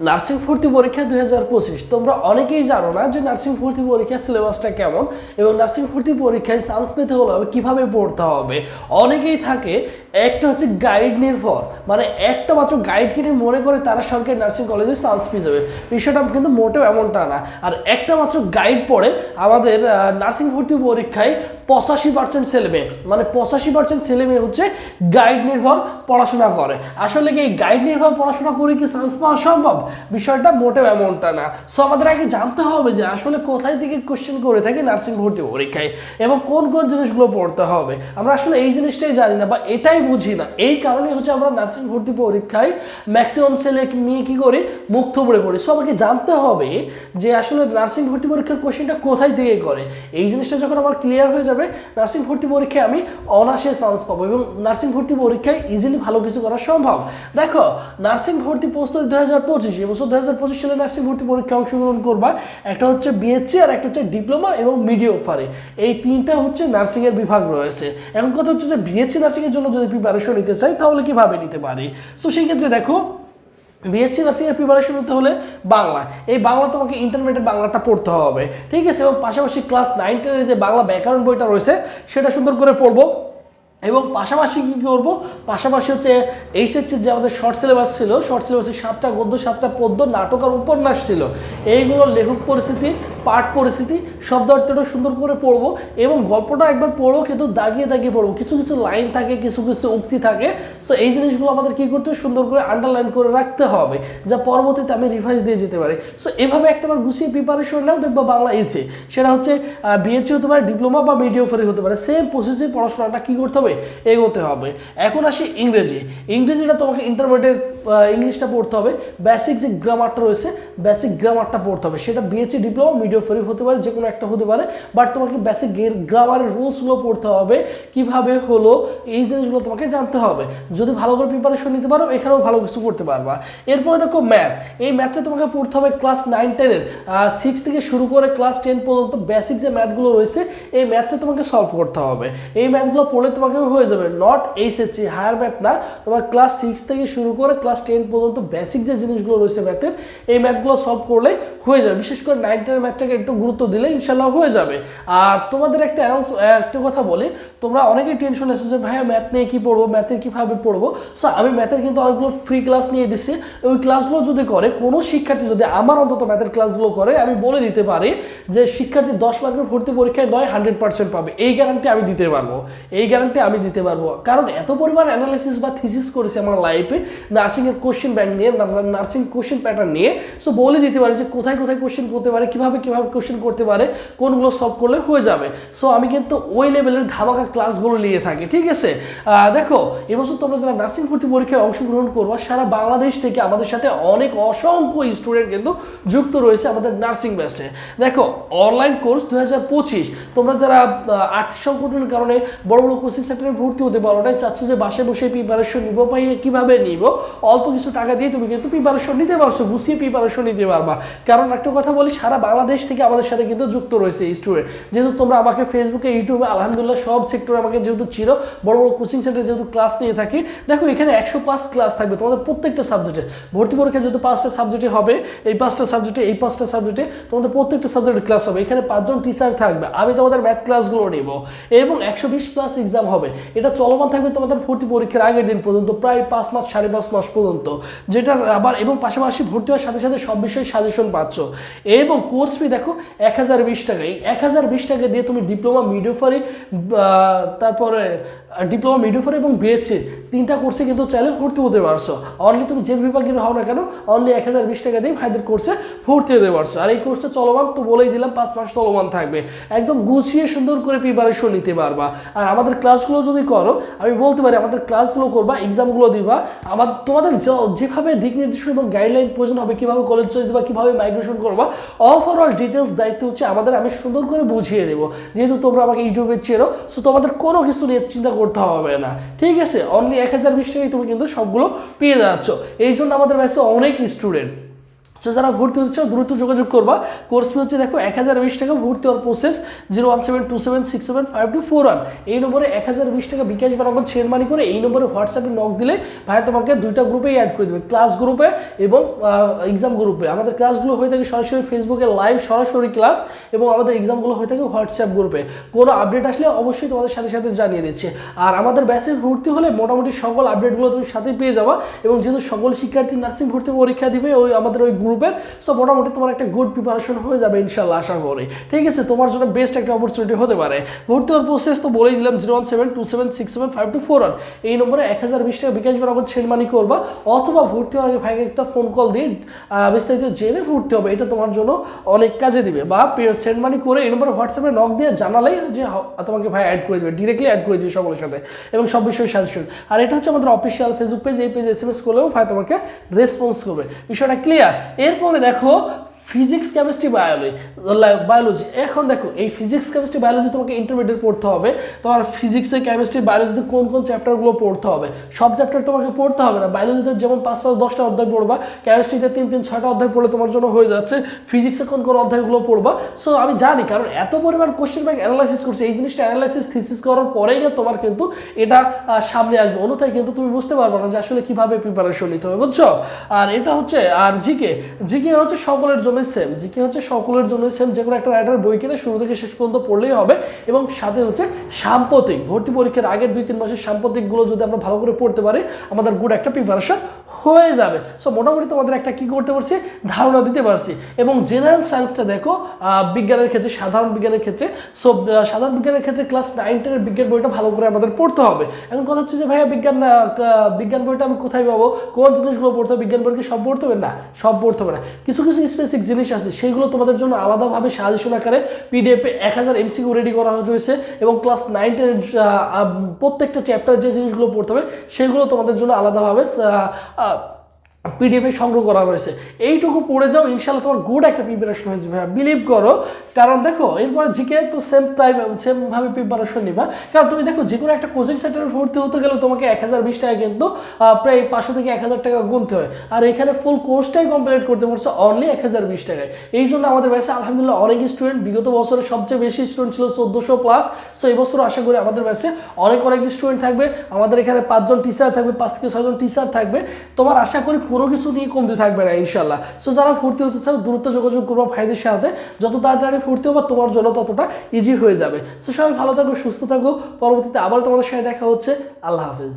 Nursing ভর্তি পরীক্ষা দুই হাজার পঁচিশ। তোমরা অনেকেই জানো না যে নার্সিং ভর্তি পরীক্ষার সিলেবাসটা কেমন এবং নার্সিং ভর্তি পরীক্ষায় চান্স পেতে হলে কীভাবে পড়তে হবে। অনেকেই থাকে, একটা হচ্ছে গাইড নির্ভর। মানে একটা মাত্র গাইড কিনে মনে করে তারা সরকারি নার্সিং কলেজে চান্স পেয়ে যাবে। বিষয়টা কিন্তু মোটেও এমনটা না। আর একটা মাত্র গাইড পড়ে আমাদের নার্সিং ভর্তি পরীক্ষায় পঁচাশি পার্সেন্ট ছেলেমেয়ে মানে পঁচাশি পার্সেন্ট ছেলেমেয়ে হচ্ছে গাইড নির্ভর পড়াশোনা করে। আসলে কি এই গাইড নির্ভর পড়াশোনা করে কি চান্স পাওয়া সম্ভব? বিষয়টা মোটেও এমনটা না। সো আমাদের আগে জানতে হবে যে আসলে কোথায় থেকে কোশ্চেন করে থাকে নার্সিং ভর্তি পরীক্ষায় এবং কোন কোন জিনিসগুলো পড়তে হবে। আমরা আসলে এই জিনিসটাই জানি না বা এটাই বুঝি না। এই কারণে হচ্ছে আমরা নার্সিং ভর্তি পরীক্ষায় ম্যাক্সিমাম ছেলে মেয়ে কি করি? মুখ থুবড়ে পড়ি। সো আমাকে জানতে হবে যে আসলে নার্সিং ভর্তি পরীক্ষার কোশ্চেনটা কোথায় থেকে করে? এই জিনিসটা যখন আমার ক্লিয়ার হয়ে যাবে নার্সিং ভর্তি পরীক্ষায় আমি অনার্সে চান্স পাবো এবং নার্সিং ভর্তি পরীক্ষায় ইজিলি ভালো কিছু করা সম্ভব। দেখো নার্সিং ভর্তি প্রস্তুতি দু হাজার পঁচিশ এবছর দু হাজার পঁচিশ সালে নার্সিং ভর্তি পরীক্ষায় অংশগ্রহণ করবা একটা হচ্ছে বিএসসি আর একটা হচ্ছে ডিপ্লোমা এবং মিডিও ফারে এই তিনটা হচ্ছে নার্সিংয়ের বিভাগ রয়েছে। এখন কথা হচ্ছে যে বিএসসি নার্সিংয়ের জন্য যদি প্রিপারেশন নিতে চাই, তাহলে কীভাবে নিতে পারি? সো সেই ক্ষেত্রে দেখো বিএসসি নার্সিংয়ের প্রিপারেশন নিতে হলে বাংলা। এই বাংলা তোমাকে ইন্টারমিডিয়েট বাংলাটা পড়তে হবে। ঠিক আছে? এবং পাশাপাশি ক্লাস নাইন টেনের যে বাংলা ব্যাকরণ বইটা রয়েছে, সেটা সুন্দর করে পড়ব। এবং পাশাপাশি কী করব? পাশাপাশি হচ্ছে এইচএসসির যে আমাদের শর্ট সিলেবাস ছিল শর্ট সিলেবাসে সাতটা, গদ্য সাতটা, পদ্য, নাটক আর উপন্যাস ছিল। এইগুলো লেখক পরিস্থিতি পাঠ পরিস্থিতি, শব্দ অর্থটা সুন্দর করে পড়ব এবং গল্পটা একবার পড়ব কিন্তু দাগিয়ে দাগিয়ে পড়ব। কিছু কিছু লাইন থাকে, কিছু কিছু উক্তি থাকে। সো এই জিনিসগুলো আমাদের কী করতে সুন্দর করে আন্ডারলাইন করে রাখতে হবে, যা পরবর্তীতে আমি রিভাইজ দিয়ে যেতে পারি। সো এভাবে একটাবার গুছিয়ে প্রিপারেশন নাও, দেখব বাংলা ইসে সেটা হচ্ছে বিএসসি হতে পারে ডিপ্লোমা বা মিডিওফারি হতে পারে। সেম প্রসেসে পড়াশোনাটা কী করতে হবে? এগোতে হবে। এখন আসি ইংরেজি। ইংরেজিটা তোমাকে ইন্টারমিডিয়েট ইংলিশটা পড়তে হবে। বেসিক যে গ্রামারটা রয়েছে বেসিক গ্রামারটা পড়তে হবে। সেটা বিএসসি ডিপ্লোমা মিডিওফারি হতে পারে, যে কোনো একটা হতে পারে বাট তোমাকে বেসিক গ্রামারের রুলসগুলো পড়তে হবে, কীভাবে হলো, এই জিনিসগুলো তোমাকে জানতে হবে। যদি ভালো করে প্রিপারেশন নিতে পারো, এখানেও ভালো কিছু করতে পারবা। এরপরে দেখো ম্যাথ এই ম্যাথটা তোমাকে পড়তে হবে ক্লাস নাইন টেনের সিক্স থেকে শুরু করে ক্লাস টেন পর্যন্ত বেসিক যে ম্যাথগুলো রয়েছে, এই ম্যাথটা তোমাকে সলভ করতে হবে। এই ম্যাথগুলো পড়লে তোমাকে হয়ে যাবে নট এইচএসসি হায়ার ম্যাথ না। তোমার ক্লাস সিক্স থেকে শুরু করে ক্লাস টেন পর্যন্ত বেসিক যে জিনিসগুলো রয়েছে ম্যাথের এই ম্যাথগুলো সলভ করলে হয়ে যাবে। বিশেষ করে নাইন টেনের ম্যাথটাকে একটু গুরুত্ব দিলে ইনশাল্লাহ হয়ে যাবে। আর তোমাদের একটা একটা কথা বলি, তোমরা অনেকেই টেনশন এসেছ যে, ভাইয়া ম্যাথ নিয়ে কী পড়ব? ম্যাথের কীভাবে পড়ব? সো আমি ম্যাথের কিন্তু অনেকগুলো ফ্রি ক্লাস নিয়ে দিচ্ছি ওই ক্লাসগুলো যদি করে, কোনো শিক্ষার্থী যদি আমার অন্তত ম্যাথের ক্লাসগুলো করে, আমি বলে দিতে পারি যে, শিক্ষার্থী দশ মার্কের ভর্তি পরীক্ষায় নয় হান্ড্রেড পার্সেন্ট পাবে। এই গ্যারান্টি আমি দিতে পারব। এই গ্যারান্টি আমি দিতে পারব। কারণ এত পরিমাণ অ্যানালাইসিস বা থিসিস করেছি আমার লাইফে নার্সিংয়ের কোশ্চেন ব্যাংক নিয়ে নার্সিং কোশ্চেন প্যাটার্ন নিয়ে। সো বলে দিতে পারি যে, কোথায় কোথায় কোশ্চেন করতে পারে? কীভাবে কীভাবে কোশ্চেন করতে পারে, কোনগুলো সলভ করলে হয়ে যাবে। সো আমি কিন্তু ওই লেভেলের ধামাকা ক্লাসগুলো নিয়ে থাকি, ঠিক আছে? দেখো, এবছর তোমরা যারা নার্সিং ভর্তি পরীক্ষায় অংশগ্রহণ করব, সারা বাংলাদেশ থেকে আমাদের সাথে অনেক অসংখ্য স্টুডেন্ট কিন্তু যুক্ত রয়েছে আমাদের নার্সিং ব্যাচে দেখো অনলাইন কোর্স দু হাজার পঁচিশ, তোমরা যারা আর্থিক সংকটের কারণে বড় বড় কোচিং সেন্টারে ভর্তি হতে পারো না চাচ্ছ যে বাসে বসে প্রিপারেশন নিবো বা কীভাবে নিব, অল্প কিছু টাকা দিয়ে তুমি কিন্তু প্রিপারেশন নিতে পারছ, গুছিয়ে প্রিপারেশন নিতে পারবা। কারণ একটা কথা বলি, সারা বাংলাদেশ থেকে আমাদের সাথে কিন্তু যুক্ত রয়েছে স্টুডেন্ট যেহেতু তোমরা আমাকে ফেসবুকে ইউটিউবে আলহামদুলিল্লাহ সব সেক্টরে আমাকে যেহেতু ছিল বড় বড় কোচিং সেন্টারে যেহেতু ক্লাস নিয়ে থাকি, দেখো এখানে একশো পাঁচ ক্লাস থাকবে তোমাদের প্রত্যেকটা সাবজেক্টে ভর্তি পরীক্ষা যেহেতু পাঁচটা সাবজেক্টে হবে, এই পাঁচটা সাবজেক্টে এই পাঁচটা সাবজেক্টে তোমাদের প্রত্যেকটা সাবজেক্টের ক্লাস হবে। এখানে পাঁচজন টিচার থাকবে, আমি তোমাদের ম্যাথ ক্লাসগুলো নিব। এবং একশো বিশ প্লাস এক্সাম হবে। এটা চলমান থাকবে তোমাদের ভর্তি পরীক্ষার আগের দিন পর্যন্ত, প্রায় পাঁচ মাস, সাড়ে পাঁচ মাস পর্যন্ত। যেটা আবার, এবং পাশাপাশি ভর্তি হওয়ার সাথে সাথে সব বিষয়ে সাজেশন পাচ্ছ। এবং কোর্স ফি দেখো এক হাজার বিশ টাকা। এই এক হাজার বিশ টাকা দিয়ে তুমি ডিপ্লোমা মিডিওফারি তারপরে ডিপ্লোমা মিডিওফারি এবং বিএসসি তিনটা কোর্সে কিন্তু চাইলে ভর্তি হতে পারছ। অনলি তুমি যে বিভাগের হও না কেন অনলি এক হাজার বিশ টাকা দিয়ে ভাইদের কোর্সে ভর্তি হতে পারছ। আর এই কোর্সটা চলমান, তো বলেই দিলাম, পাঁচ মাস চলমান থাকবে। একদম গুছিয়ে সুন্দর করে প্রিপারেশন নিতে পারবা। আর আমাদের ক্লাসগুলো যদি করো, আমি বলতে পারি আমাদের ক্লাসগুলো করবা এক্সামগুলো দিবা। আমার, তোমাদের যেভাবে দিক নির্দেশনা এবং গাইডলাইন প্রয়োজন হবে, কীভাবে কলেজ চয়েস দিবা, কীভাবে মাইগ্রেশন করবা ওভারঅল ডিটেলস দায়িত্ব হচ্ছে আমাদের, আমি সুন্দর করে বুঝিয়ে দেবো। যেহেতু তোমরা আমাকে ইউটিউবে চেনো সো তোমাদের কোনো কিছু নিয়ে চিন্তা করতে হবে না। ঠিক আছে? অনলি এক হাজার বিশ টাকায় তুমি কিন্তু সবগুলো পেয়ে যাচ্ছ। এই জন্য আমাদের ব্যাচে অনেক স্টুডেন্ট সো যারা ভর্তি হচ্ছে দ্রুত যোগাযোগ করবা। কোর্স ফি হচ্ছে দেখো এক হাজার বিশ টাকা, ভর্তি হওয়ার process zero one seven two seven six seven five two four one এই নম্বরে এক হাজার বিশ টাকা বিকাশ বা নগদ সেন্ড মানি করে এই নম্বরে হোয়াটসঅ্যাপে নক দিলে ভাই তোমাকে দুইটা গ্রুপেই অ্যাড করে দেবে। ক্লাস গ্রুপে এবং এক্সাম গ্রুপে আমাদের ক্লাসগুলো হয়ে থাকে সরাসরি ফেসবুকে লাইভ সরাসরি ক্লাস এবং আমাদের এক্সামগুলো হয়ে থাকে হোয়াটসঅ্যাপ গ্রুপে কোনো আপডেট আসলে অবশ্যই তোমাদের সাথে সাথে জানিয়ে দিচ্ছে। আর আমাদের ব্যাচে ভর্তি হলে মোটামুটি সকল আপডেটগুলো তুমি সাথে পেয়ে যাবা এবং যেহেতু সকল শিক্ষার্থী নার্সিং ভর্তি পরীক্ষা দিবে, ওই আমাদের ওই গ্রুপের। সো মোটামুটি তোমার একটা গুড প্রিপারেশন হয়ে যাবে ইনশাল্লাহ আশা করি। ঠিক আছে, তোমার জন্য বেস্ট একটা অপরচুনিটি হতে পারে। ভর্তি হওয়ার প্রসেস তো বলেই দিলাম zero one seven two seven six seven five two four one এই নম্বরে এক হাজার বিশ টাকা বিকাশ বা নগদ মানি করবা, অথবা ভর্তি হওয়ার আগে ভাইকে একটা ফোন কল দিয়ে বিস্তারিত জেনে ভর্তি হবে। এটা তোমার জন্য অনেক কাজে দিবে। বা সেন্ড মানি করে এই নম্বরে হোয়াটসঅ্যাপে নক দিয়ে জানালেই যে তোমাকে ভাই অ্যাড করে দেবে ডিরেক্টলি অ্যাড করে দিবে সকলের সাথে, এবং সব বিষয়ে সাজেশন আর এটা হচ্ছে আমাদের অফিসিয়াল ফেসবুক পেজ এই পেজে এস এম এস করলেও ভাই তোমাকে রেসপন্স করবে। বিষয়টা ক্লিয়ার এরপরে দেখো ফিজিক্স কেমিস্ট্রি বায়োলজি বায়োলজি এখন দেখো, এই ফিজিক্স কেমিস্ট্রি বায়োলজি তোমাকে ইন্টারমিডিয়েট পড়তে হবে। তোমার ফিজিক্সে কেমিস্ট্রি বায়োলজিতে কোন কোন চ্যাপ্টারগুলো পড়তে হবে? সব চ্যাপ্টার তোমাকে পড়তে হবে না। বায়োলজিতে যেমন পাঁচ পাঁচ, দশটা অধ্যায় পড়বা কেমিস্ট্রিতে তিন তিন, ছয়টা অধ্যায় পড়লে তোমার জন্য হয়ে যাচ্ছে। ফিজিক্সে কোন কোন অধ্যায়গুলো পড়বা? সো আমি জানি, কারণ এত পরিমাণ কোশ্চেন ব্যাংক অ্যানালাইসিস করছে, এই জিনিসটা অ্যানালাইসিস থিসিস করার পরেই তোমার কিন্তু এটা সামনে আসবে। অন্যথায় কিন্তু তুমি বুঝতে পারবে না যে আসলে কীভাবে প্রিপারেশন নিতে হবে, বুঝছ? আর এটা হচ্ছে, আর জিকে জিকে হচ্ছে সকলের জন্য সেম জিকে হচ্ছে, সকলের জন্য সেম যে কোনো একটা রাইটার বই কিনে শুরু থেকে শেষ পর্যন্ত পড়লেই হবে এবং সাথে হচ্ছে সাম্প্রতিক ভর্তি পরীক্ষার আগের দুই, তিন মাসের সাম্প্রতিকগুলো যদি আমরা ভালো করে পড়তে পারি, আমাদের গুড একটা প্রিপারেশন হয়ে যাবে। সো মোটামুটি তোমাদের একটা কি করতে পারছি? ধারণা দিতে পারছি। এবং জেনারেল সায়েন্সটা দেখো বিজ্ঞানের ক্ষেত্রে, সাধারণ বিজ্ঞানের ক্ষেত্রে সো সাধারণ বিজ্ঞানের ক্ষেত্রে ক্লাস নাইন টেনের বিজ্ঞান বইটা ভালো করে আমাদের পড়তে হবে। এখন কথা হচ্ছে যে, ভাইয়া, বিজ্ঞান বিজ্ঞান বইটা আমি কোথায় পাবো? কোন জিনিসগুলো পড়তে হবে? বিজ্ঞান বইকে সব পড়তে হবে? না, সব পড়তে হবে না। কিছু কিছু স্পেসিফিক জিনিস আছে, সেইগুলো তোমাদের জন্য আলাদাভাবে সাজেশন আকারে পিডিএফে এক হাজার এমসিকিউ রেডি করা হয়েছে এবং ক্লাস নাইন টেনের প্রত্যেকটা চ্যাপ্টার যে জিনিসগুলো পড়তে হবে সেগুলো তোমাদের জন্য আলাদাভাবে up. পিডিএফে সংগ্রহ করা রয়েছে। এইটুকু পড়ে যাও ইনশাল্লাহ তোমার গুড একটা প্রিপারেশন হয়ে যাবে। বিলিভ করো, কারণ দেখো, এরপরে জিকে তো সেম টাইপ সেমভাবে প্রিপারেশন নিবা। কারণ তুমি দেখো যে কোনো একটা কোচিং সেন্টারে ভর্তি হতে গেলে তোমাকে এক হাজার বিশ টাকা কিন্তু প্রায় পাঁচশো থেকে এক হাজার টাকা গুনতে হয়। আর এখানে ফুল কোর্সটাই কমপ্লিট করতে পারছ অনলি এক হাজার বিশ টাকায়। এই জন্য আমাদের ব্যাচে আলহামদুলিল্লাহ অনেক স্টুডেন্ট বিগত বছরে সবচেয়ে বেশি স্টুডেন্ট ছিল চোদ্দোশো প্লাস সো এই বছর আশা করি আমাদের ব্যাচে অনেক অনেক স্টুডেন্ট থাকবে। আমাদের এখানে পাঁচজন টিচার থাকবে, পাঁচ থেকে ছজন টিচার থাকবে। তোমার আশা করি কোনো কিছু নিয়ে কমতে থাকবে না ইনশাল্লাহ সো যারা ফুর্তি হতে চাও দ্রুত যোগাযোগ করব ভাইদের সাথে। যত তাড়াতাড়ি ফুর্তি হব, তোমার জন্য ততটা ইজি হয়ে যাবে। সো সবাই ভালো থাকো, সুস্থ থাকো। পরবর্তীতে আবার তোমাদের সাথে দেখা হচ্ছে। আল্লাহ হাফিজ।